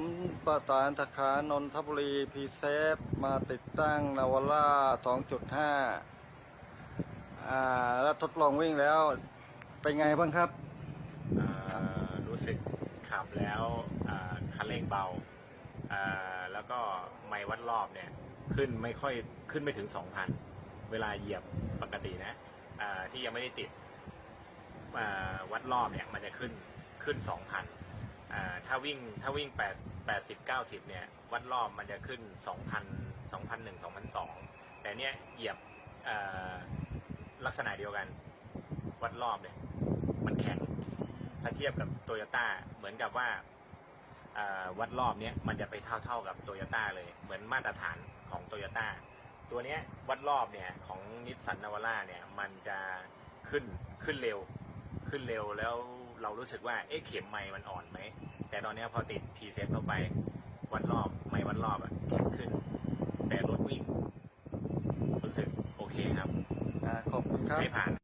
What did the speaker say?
ผมประสานสาขานนทบุรีพีเซฟมาติดตั้งนาวาร่า 2.5 อ่า แล้วทดลองวิ่งแล้ว เป็นไงบ้างครับ อ่อรู้สึกขับแล้วอ่อคันเร่งเบา อ่อแล้วก็ไม่วัดรอบเนี่ย ขึ้นไม่ค่อยขึ้นไม่ถึง 2,000 เวลาเหยียบปกตินะ อ่อที่ยังไม่ได้ติด อ่อวัดรอบเนี่ย มันจะขึ้นขึ้น 2,000 ถ้าวิ่งถ้าวิ่ง8 80 90เนี่ย วัดรอบมันจะขึ้น2,000 2,001 2,002แต่เนี่ยเหยียบลักษณะเดียวกัน วัดรอบเนี่ย มันแข็งถ้าเทียบกับโตโยต้าเหมือนกับว่าวัดรอบเนี้ยมันจะไปเท่าเท่าๆกับโตโยต้าเลย เหมือนมาตรฐานของโตโยต้าตัวเนี้ยวัดรอบเนี่ยของนิสสันนาวาร่าเนี่ย มันจะขึ้นขึ้นเร็ว ขึ้นเร็วแล้ว เรารู้สึกว่าเอ๊ะเข็มไม้มันอ่อนไหม แต่ตอนเนี้ยพอติดทีเซฟเข้าไปวัดรอบไม่วัดรอบอะแข็งขึ้น แต่รถวิ่ง รู้สึกโอเคครับ อ่าขอบคุณครับ ไม่ผ่าน